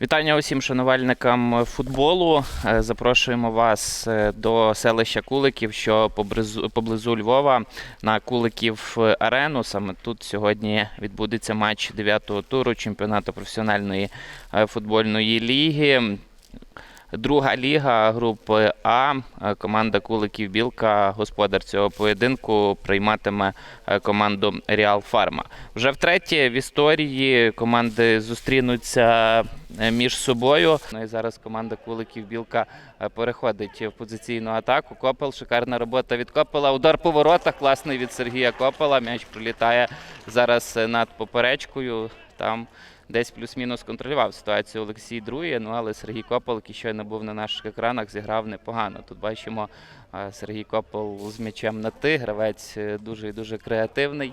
Вітання усім шанувальникам футболу. Е, Запрошуємо вас е, до селища Куликів, що поблизу, Львова на Куликів арену. Саме тут сьогодні відбудеться матч 9-го туру чемпіонату професіональної е, футбольної ліги. Друга ліга групи А. Команда Куликів Білка, господар цього поєдинку, прийматиме е, команду Реал Фарма. Вже втретє в історії команди зустрінуться е, між собою. Ну і зараз команда Куликів Білка е, переходить в позиційну атаку. Копел, шикарна робота від Копела. Удар по воротах, класний від Сергія Копела. М'яч пролітає зараз над поперечкою. Там десь плюс-мінус контролював ситуацію Олексій Друє. Ну але Сергій Копол, який щойно був на наших екранах, зіграв непогано. Тут бачимо е, Сергій Копол з м'ячем на ти. Гравець е, дуже і дуже креативний.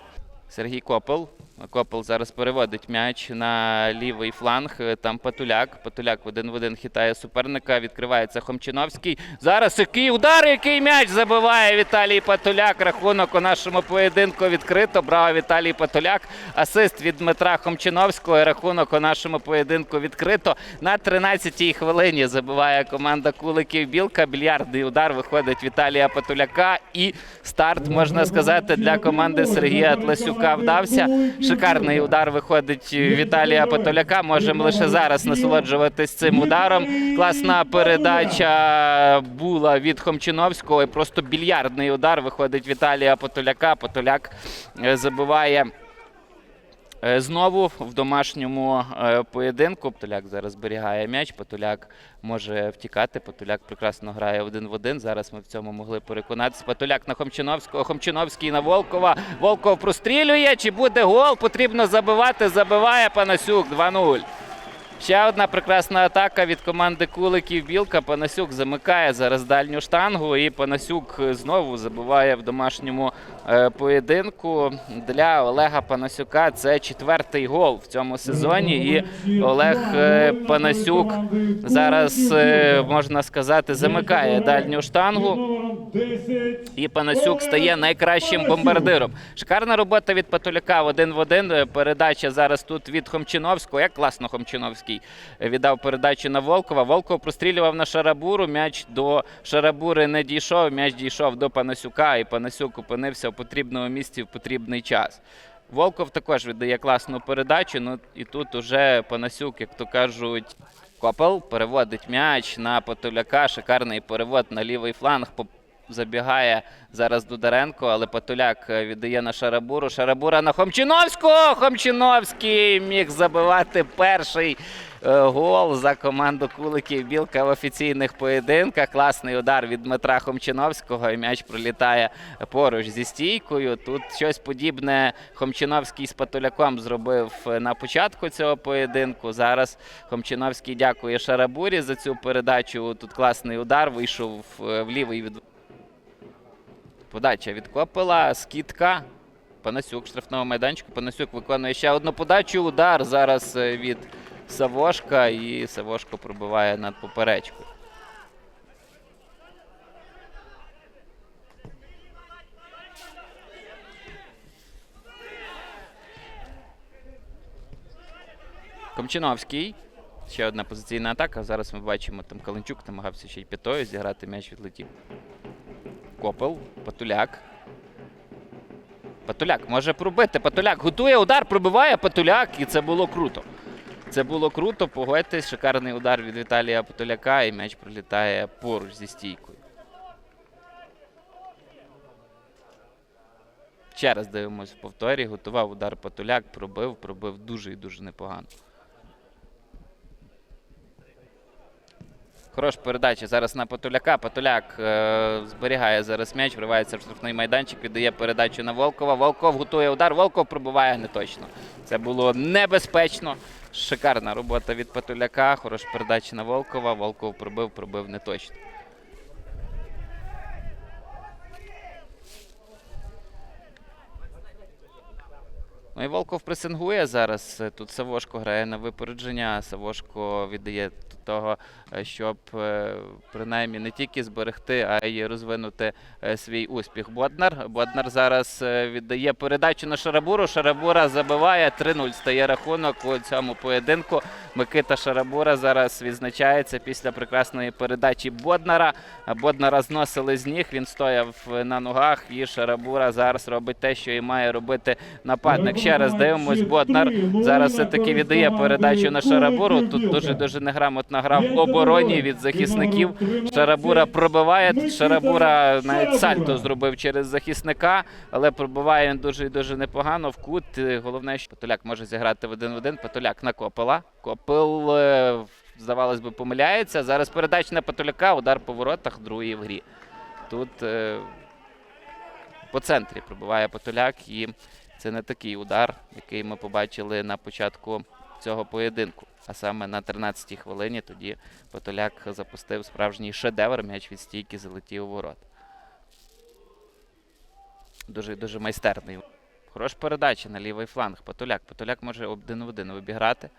Сергій Копел. Копел зараз переводить м'яч на лівий фланг. Там Патуляк. Патуляк один в один хитає суперника. Відкривається Хомчиновський. Зараз який удар, який м'яч забиває Віталій Патуляк. Рахунок у нашому поєдинку відкрито. Браво Віталій Патуляк. Асист від Дмитра Хомчиновського. Рахунок у нашому поєдинку відкрито. На 13-й хвилині забиває команда Куликів Білка. Більярдний удар виходить Віталія Патуляка. І старт, можна сказати, для команди Сергія Тласюка вдався. Шикарний удар виходить Віталія Потоляка. Можемо лише зараз насолоджуватись цим ударом. Класна передача була від Хомчиновського. Просто більярдний удар виходить Віталія Потоляка. Патоляк е, забиває. Е, Знову в домашньому е, поєдинку Потуляк зараз зберігає м'яч. Потуляк може втікати. Потуляк прекрасно грає один в один. Зараз ми в цьому могли переконатися. Потуляк на Хомчиновського. Хомчиновський на Волкова. Волков прострілює. Чи буде гол? Потрібно забивати. Забиває Панасюк 2-0. Ще одна прекрасна атака від команди Куликів Білка. Панасюк замикає зараз дальню штангу, і Панасюк знову забиває в домашньому е, поєдинку. Для Олега Панасюка це четвертий гол в цьому сезоні. І Олег е, Панасюк зараз е, можна сказати замикає дальню штангу. І Панасюк стає найкращим бомбардиром. Шикарна робота від Патуляка один в один. Е, Передача зараз тут від Хомчиновського. Як класно Хомчиновський віддав передачу на Волкова. Волков прострілював на Шарабуру. М'яч до Шарабури не дійшов. М'яч дійшов до Панасюка, і Панасюк опинився в потрібному місці в потрібний час. Волков також віддає класну передачу. Ну і тут уже Панасюк, як то кажуть, Копел переводить м'яч на Патуляка. Шикарний перевод на лівий фланг. Забігає зараз Дударенко, але Патуляк е, віддає на Шарабуру. Шарабура на Хомчиновського. Хомчиновський міг забивати перший е, гол за команду Куликів Білка в офіційних поєдинках. Класний удар від Дмитра Хомчиновського. І м'яч пролітає поруч зі стійкою. Тут щось подібне Хомчиновський з Патуляком зробив е, на початку цього поєдинку. Зараз Хомчиновський дякує Шарабурі за цю передачу. Тут класний удар. Вийшов в лівий від Подача від Копела, скидка. Панасюк штрафного майданчику. Панасюк виконує ще одну подачу. Удар зараз е, від Савошка. І Савошко пробиває над поперечкою. Комчиновський. Ще одна позиційна атака. Зараз ми бачимо, там Каленчук намагався ще й п'ятою зіграти, м'яч відлетів. Копел, Патуляк. Патуляк може пробити. Патуляк готує удар, пробиває Патуляк, і це було круто. Це було круто. Погодьтесь, шикарний удар від Віталія Патуляка, і м'яч прилітає поруч зі стійкою. Ще раз дивимось в повторі. Готував удар Патуляк, пробив, пробив дуже і дуже непогано. Хороша передача зараз на Патуляка. Патуляк е, зберігає зараз м'яч, вривається в штрафний майданчик, віддає передачу на Волкова. Волков готує удар. Волков пробиває не точно. Це було небезпечно. Шикарна робота від Патуляка. Хороша передача на Волкова. Волков пробив, пробив не точно. Ну і Волков пресингує зараз. Тут Савошко грає на випередження. Савошко віддає того, е, щоб е, принаймні не тільки зберегти, а й розвинути е, свій успіх. Боднар. Боднар зараз віддає передачу на Шарабуру. Шарабура забиває 3-0. Стає рахунок у цьому поєдинку. Микита Шарабура зараз відзначається після прекрасної передачі Боднара. Боднара зносили з ніг. Він стояв на ногах. І Шарабура зараз робить те, що і має робити нападник. Ще раз дивимось. Боднар зараз все-таки віддає передачу на Шарабуру. Тут дуже дуже неграмотно грав в обороні від захисників. Шарабура пробиває. Шарабура навіть сальто зробив через захисника, але пробиває він дуже і дуже непогано в кут. Е, Головне, що Потоляк може зіграти в один в один. Потоляк на Копела. Копел, е, здавалось би, помиляється. Зараз передача на Потоляка, удар по воротах, другий в грі. Тут е, по центрі пробиває Потоляк, і це не такий удар, який ми побачили на початку цього поєдинку. А саме на 13-й хвилині тоді Потоляк запустив справжній шедевр, м'яч від стійки залетів у ворот. Дуже дуже майстерний. Хороша передача на лівий фланг. Потоляк. Потоляк може один в один обіграти.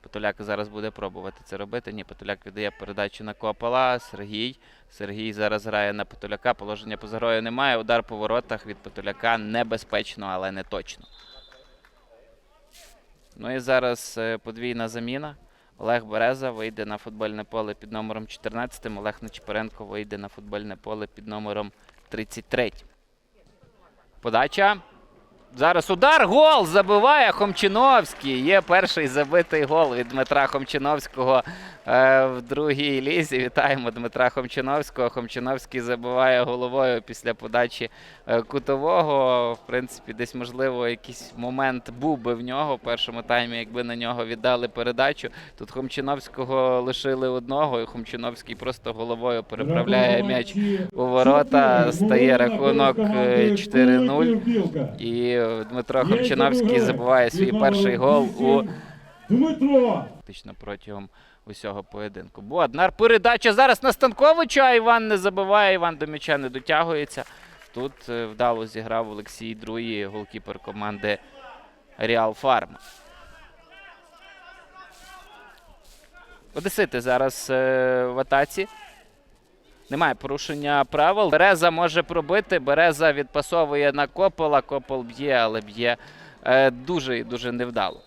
Потоляк зараз буде пробувати це робити. Ні, Потоляк віддає передачу на Копала. Сергій. Сергій зараз грає на Потоляка. Положення поза грою немає. Удар по воротах від Потоляка небезпечно, але не точно. Ну і зараз е, подвійна заміна. Олег Береза вийде на футбольне поле під номером 14. Олег Нечипоренко вийде на футбольне поле під номером 33. Подача. Зараз удар, гол забиває Хомчиновський. Є перший забитий гол від Дмитра Хомчиновського е, в другій лізі. Вітаємо Дмитра Хомчиновського. Хомчиновський забиває головою після подачі е, кутового. В принципі, десь можливо якийсь момент був би в нього в першому таймі, якби на нього віддали передачу. Тут Хомчиновського лишили одного, і Хомчиновський просто головою переправляє м'яч у ворота. Стає рахунок е, 4-0. І е, Дмитро Хомчиновський забиває свій перший гол у Дмитро! фактично протягом усього поєдинку. Боднар передача зараз на Станковича. а Іван не забиває. Іван до м'яча не дотягується. Тут е, вдало зіграв Олексій Друї, голкіпер команди Реал Фарма. Одесити зараз е, в атаці. Немає порушення правил. Береза може пробити. Береза відпасовує на Копола. Копол б'є, але б'є е, дуже і дуже невдало.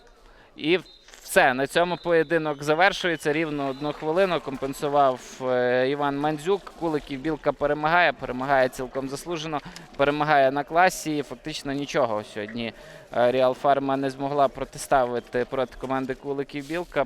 І все. На цьому поєдинок завершується. Рівно одну хвилину компенсував е, Іван Мандзюк. Куликів Білка перемагає. Перемагає цілком заслужено. Перемагає на класі. І Фактично нічого сьогодні е, Реал Фарма не змогла протиставити проти команди Куликів Білка.